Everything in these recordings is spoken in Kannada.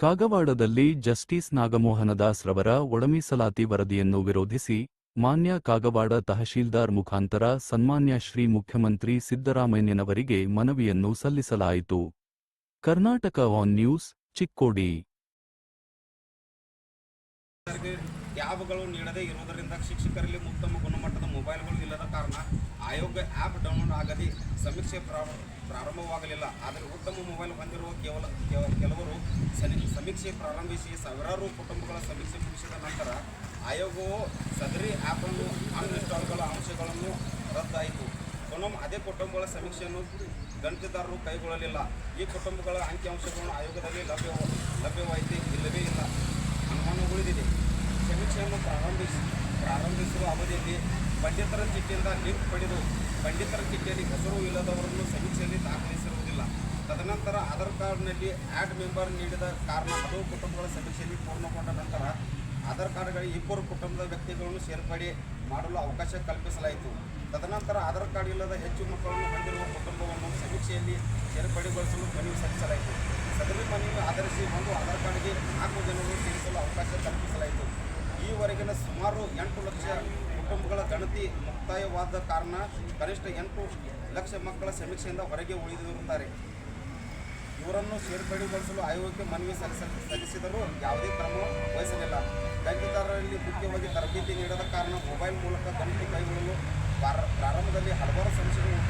ಕಾಗವಾಡದಲ್ಲಿ ಜಸ್ಟಿಸ್ ನಾಗಮೋಹನ ದಾಸ್ ರವರ ಒಳಮೀಸಲಾತಿ ವರದಿಯನ್ನು ವಿರೋಧಿಸಿ ಮಾನ್ಯ ಕಾಗವಾಡ ತಹಶೀಲ್ದಾರ್ ಮುಖಾಂತರ ಸನ್ಮಾನ್ಯ ಶ್ರೀ ಮುಖ್ಯಮಂತ್ರಿ ಸಿದ್ದರಾಮಯ್ಯನವರಿಗೆ ಮನವಿಯನ್ನು ಸಲ್ಲಿಸಲಾಯಿತು. Karnataka on news, Chikkodi. ನೀಡದೇ ಇರುವುದರಿಂದ ಶಿಕ್ಷಕರಲ್ಲಿ ಉತ್ತಮ ಗುಣಮಟ್ಟದ ಮೊಬೈಲ್ಗಳು ಇಲ್ಲದ ಕಾರಣ ಆಯೋಗ ಆ್ಯಪ್ ಡೌನ್ಲೋಡ್ ಆಗದೆ ಸಮೀಕ್ಷೆ ಪ್ರಾರ- ಪ್ರಾರಂಭವಾಗಲಿಲ್ಲ. ಆದರೆ ಉತ್ತಮ ಮೊಬೈಲ್ ಹೊಂದಿರುವ ಕೇವಲ ಕೆಲ- ಕೆಲವರು ಸಮೀಕ್ಷೆ ಪ್ರಾರಂಭಿಸಿ ಸಾವಿರಾರು ಕುಟುಂಬಗಳ ಸಮೀಕ್ಷೆ ಮುಗಿಸಿದ ನಂತರ ಆಯೋಗವು ಸದರಿ ಆ್ಯಪನ್ನು ಅನ್ಇನ್ಸ್ಟಾಲ್ಗಳ ಅಂಶಗಳನ್ನು ರದ್ದಾಯಿತು. ಪುನಃ ಅದೇ ಕುಟುಂಬಗಳ ಸಮೀಕ್ಷೆಯನ್ನು ಗಣಿತದಾರರು ಕೈಗೊಳ್ಳಲಿಲ್ಲ. ಈ ಕುಟುಂಬಗಳ ಅಂಕಿಅಂಶಗಳನ್ನು ಆಯೋಗದಲ್ಲಿ ಲಭ್ಯ ಲಭ್ಯವಾಯಿತು ಇಲ್ಲವೇ ಇಲ್ಲ. ಅನುಮಾನ ಉಳಿದಿದೆ ಸಮೀಕ್ಷೆಯನ್ನು ಪ್ರಾರಂಭಿಸಿ ಪ್ರಾರಂಭಿಸುವ ಅವಧಿಯಲ್ಲಿ ಪಂಡಿತರ ಚಿಟ್ಟಿಯಿಂದ ಲಿಂಕ್ ಪಡೆದು ಪಂಡಿತರ ಚಿಟ್ಟಿಯಲ್ಲಿ ಹೆಸರು ಇಲ್ಲದವರನ್ನು ಸಮೀಕ್ಷೆಯಲ್ಲಿ ದಾಖಲಿಸಿರುವುದಿಲ್ಲ. ತದನಂತರ ಆಧಾರ್ ಕಾರ್ಡ್ನಲ್ಲಿ ಆ್ಯಡ್ ಮೆಂಬರ್ ನೀಡಿದ ಕಾರಣ ಹಲವು ಕುಟುಂಬಗಳ ಸಮೀಕ್ಷೆಯಲ್ಲಿ ಪೂರ್ಣಗೊಂಡ ನಂತರ ಆಧಾರ್ ಕಾರ್ಡ್ಗಳಿಗೆ ಇಬ್ಬರು ಕುಟುಂಬದ ವ್ಯಕ್ತಿಗಳನ್ನು ಸೇರ್ಪಡೆ ಮಾಡಲು ಅವಕಾಶ ಕಲ್ಪಿಸಲಾಯಿತು. ತದನಂತರ ಆಧಾರ್ ಕಾರ್ಡ್ ಇಲ್ಲದ ಹೆಚ್ಚು ಮಕ್ಕಳನ್ನು ಹೊಂದಿರುವ ಕುಟುಂಬವನ್ನು ಸಮೀಕ್ಷೆಯಲ್ಲಿ ಸೇರ್ಪಡೆಗೊಳಿಸಲು ಮನವಿ ಸಲ್ಲಿಸಲಾಯಿತು. ಸದರಿ ಮನವಿ ಆಧರಿಸಿ ಒಂದು ಆಧಾರ್ ಕಾರ್ಡ್ಗೆ ನಾಲ್ಕು ಜನರು ಸೇರಿಸಲು ಅವಕಾಶ ಕಲ್ಪಿಸಲಾಯಿತು. ಈವರೆಗಿನ ಸುಮಾರು ಎಂಟು ಲಕ್ಷ ಕುಟುಂಬಗಳ ಗಣತಿ ಮುಕ್ತಾಯವಾದ ಕಾರಣ ಕನಿಷ್ಠ ಎಂಟು ಲಕ್ಷ ಮಕ್ಕಳ ಸಮೀಕ್ಷೆಯಿಂದ ಹೊರಗೆ ಉಳಿದಿರುತ್ತಾರೆ. ಇವರನ್ನು ಸೇರ್ಪಡೆಗೊಳಿಸಲು ಆಯೋಗಕ್ಕೆ ಮನವಿ ಸಲ್ಲಿಸ, ಸಲ್ಲಿಸಿದರೂ ಯಾವುದೇ ಕ್ರಮ ವಹಿಸಲಿಲ್ಲ. ಗಣತಿದಾರರಲ್ಲಿ ಮುಖ್ಯವಾಗಿ ತರಬೇತಿ ನೀಡದ ಕಾರಣ ಮೊಬೈಲ್ ಮೂಲಕ ಗಣತಿ ಕೈಗೊಳ್ಳಲು ಪ್ರಾರ- ಪ್ರಾರಂಭದಲ್ಲಿ ಹಲವಾರು ಸಮಸ್ಯೆಗಳು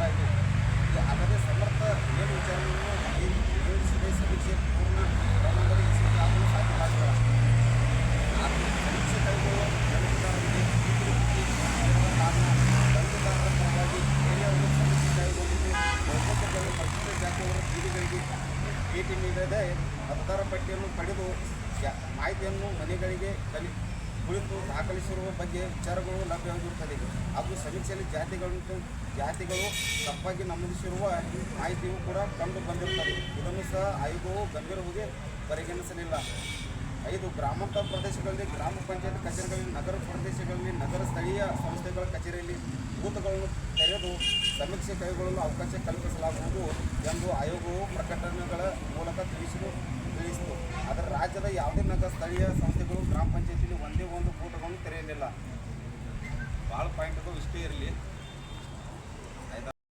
ಜಾತಿಯವರ ಬೀದಿಗಳಿಗೆ ಭೇಟಿ ನೀಡದೆ ಮತದಾರ ಪಟ್ಟಿಯನ್ನು ಪಡೆದು ಮಾಹಿತಿಯನ್ನು ಮನೆಗಳಿಗೆ ಕಲಿ ಕುಳಿತು ದಾಖಲಿಸಿರುವ ಬಗ್ಗೆ ವಿಚಾರಗಳು ಲಭ್ಯವಾಗಿರುತ್ತದೆ. ಹಾಗೂ ಸಮೀಕ್ಷೆಯಲ್ಲಿ ಜಾತಿಗಳು ಜಾತಿಗಳು ತಪ್ಪಾಗಿ ನಮೂದಿಸಿರುವ ಮಾಹಿತಿಯು ಕೂಡ ಕಂಡು ಬಂದಿರುತ್ತದೆ. ಇದನ್ನು ಸಹ ಆಯೋಗವು ಗಂಭೀರವಾಗಿ ಪರಿಗಣಿಸಲಿಲ್ಲ. ಐದು ಗ್ರಾಮಾಂತರ ಪ್ರದೇಶಗಳಲ್ಲಿ ಗ್ರಾಮ ಪಂಚಾಯತ್ ಕಚೇರಿಗಳಲ್ಲಿ, ನಗರ ಪ್ರದೇಶಗಳಲ್ಲಿ, ನಗರ ಸ್ಥಳೀಯ ಸಂಸ್ಥೆಗಳ ಕಚೇರಿಯಲ್ಲಿ ಬೂತ್ಗಳನ್ನು ತೆರೆದು ಸಮೀಕ್ಷೆ ಕೈಗೊಳ್ಳಲು ಅವಕಾಶ ಕಲ್ಪಿಸಲಾಗುವುದು ಎಂದು ಆಯೋಗವು ಪ್ರಕಟಣೆಗಳ ಮೂಲಕ ತಿಳಿಸಲು ತಿಳಿಸಿತು. ಆದರೆ ರಾಜ್ಯದ ಯಾವುದೇ ನಗರ, ಸ್ಥಳೀಯ ಸಂಸ್ಥೆಗಳು ಗ್ರಾಮ ಪಂಚಾಯತಿಯಲ್ಲಿ ಒಂದೇ ಒಂದು ಕೂಟಗಳನ್ನು ತೆರೆಯಲಿಲ್ಲ. ಭಾಳ ಪಾಯಿಂಟ್ಗಳು ಇಷ್ಟೇ ಇರಲಿ.